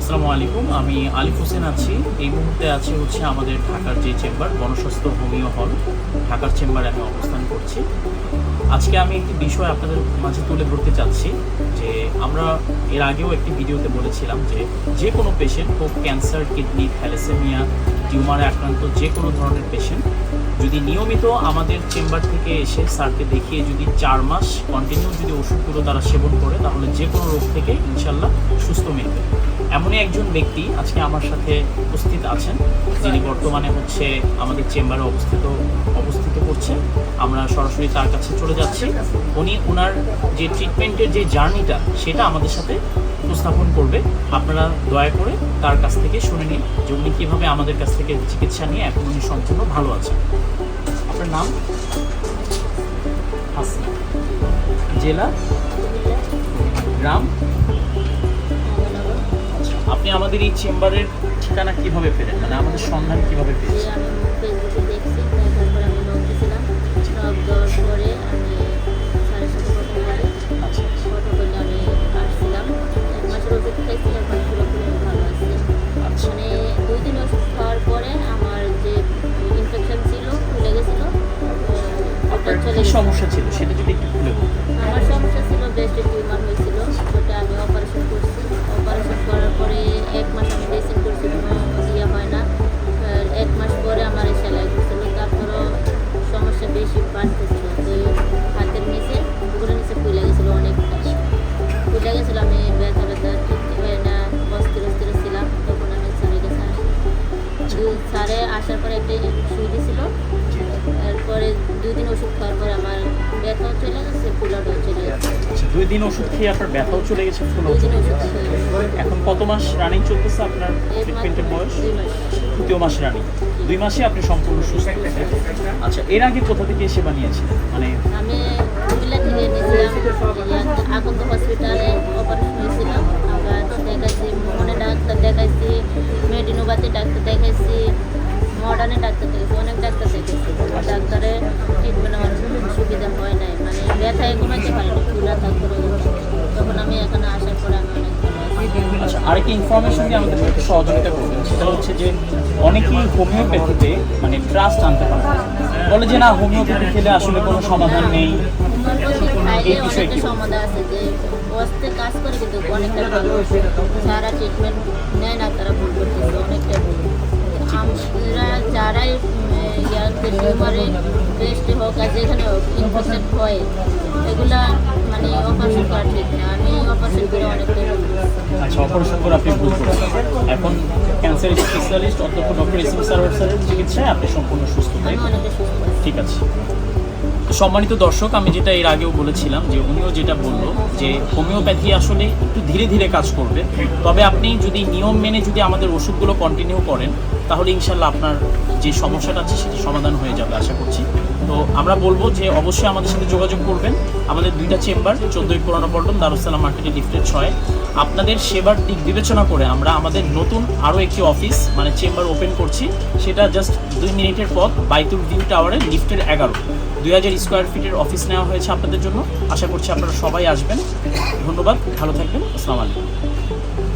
আসসালামু আলাইকুম, আমি আলিফ হোসেন আছি। এই মুহূর্তে আছে হচ্ছে আমাদের ঢাকার যে চেম্বার, গণস্বাস্থ্য হোমিও হল। ঢাকার চেম্বারে আমি অবস্থান করছি। আজকে আমি একটি বিষয় আপনাদের মাঝে তুলে ধরতে চাচ্ছি, যে আমরা এর আগেও একটি ভিডিওতে বলেছিলাম যে যে কোনো পেশেন্ট হোক ক্যান্সার কিডনি থ্যালাসেমিয়া টিউমারে আক্রান্ত যে কোনো ধরনের পেশেন্ট যদি নিয়মিত আমাদের চেম্বার থেকে এসে স্যারকে দেখিয়ে যদি চার মাস কন্টিনিউ যদি ওষুধগুলো তারা সেবন করে, তাহলে যে কোনো রোগ থেকে ইনশাল্লাহ সুস্থ মিলবে এমনই একজন ব্যক্তি আজকে আমার সাথে উপস্থিত আছেন। যিনি বর্তমানে হচ্ছে আমাদের চেম্বারে অবস্থিত অবস্থিত করছেন। আমরা সরাসরি তার কাছে চলে যাচ্ছি। উনি ওনার যে ট্রিটমেন্টের যে জার্নিটা সেটা আমাদের সাথে উপস্থাপন করবে। আপনারা দয়া করে তার কাছ থেকে শুনে নিন যে উনি কীভাবে আমাদের কাছ থেকে চিকিৎসা নিয়ে এখন উনি সম্পূর্ণ ভালো আছেন। আপনার নাম? জেলা? গ্রাম? আপনি আমাদের এই চেম্বারের ঠিকানা কীভাবে পেলেন? মানে আমাদের সন্ধান কীভাবে পেয়েছেন? আমি ফেসবুকে দেখছি তারপর আমি নক দিয়েছিলাম নক দেওয়ার পরে আমি স্যারের দুই দিন ওষুধ খেয়ে আপনার ব্যথাও চলে গেছে, ফুলও চলে গেছে। এখন কত মাস রানিং চলতেছে আপনার ট্রিটমেন্টের বয়স? তৃতীয় মাস রানিং দুই মাসে আপনি সম্পূর্ণ সুস্থ আচ্ছা এর আগে কোথা থেকে সেবা নিয়েছিলেন? মানে আমি থেকে আরেকটি ইনফরমেশন দিয়ে আমাদের একটু সহযোগিতা করবেন সেটা হচ্ছে যে অনেকেই হোমিওপ্যাথিতে মানে ট্রাস্ট আনতে পারে। বলে যে না, হোমিওপ্যাথি খেলে আসলে কোনো সমাধান নেই এই বিষয়ে কি? সমাধান আছে যে কাজ করে কিন্তু অনেকটা ট্রিটমেন্ট নেয় না তারা অনেকটা হোক আর যেখানে ইনফেকশন হয়, এগুলা মানে অপারেশন ঠিক না আমি অপারেশন করে অনেকটা আচ্ছা অপারেশন করে আপনি ভুল করেছেন। এখন ক্যান্সার স্পেশালিস্ট অধ্যক্ষ ডক্টর ইসিম সারোয়ার স্যারের চিকিৎসায় আপনি সম্পূর্ণ সুস্থ তাই। ঠিক আছে। সম্মানিত দর্শক, আমি যেটা এর আগেও বলেছিলাম যে উনিও যেটা বলল যে হোমিওপ্যাথি আসলে একটু ধীরে ধীরে কাজ করবে। তবে আপনি যদি নিয়ম মেনে যদি আমাদের ওষুধগুলো কন্টিনিউ করেন, তাহলে ইনশাল্লাহ আপনার যে সমস্যাটা আছে সেটি সমাধান হয়ে যাবে আশা করছি। তো আমরা বলব যে অবশ্যই আমাদের সাথে যোগাযোগ করবেন। আমাদের দুইটা চেম্বার, চোদ্দোই পুরানো পল্টন, দারুসালাম মার্কেটে লিফটের ছয়। আপনাদের সেবার দিক বিবেচনা করে আমরা আমাদের নতুন আরও একটি অফিস মানে চেম্বার ওপেন করছি। সেটা জাস্ট দুই মিনিটের পথ বাইতুল ভিউ টাওয়ারের লিফটের এগারো। দুই হাজার স্কোয়ার ফিটের অফিস নেওয়া হয়েছে আপনাদের জন্য। আশা করছি আপনারা সবাই আসবেন। ধন্যবাদ। ভালো থাকবেন। আসসালামু আলাইকুম।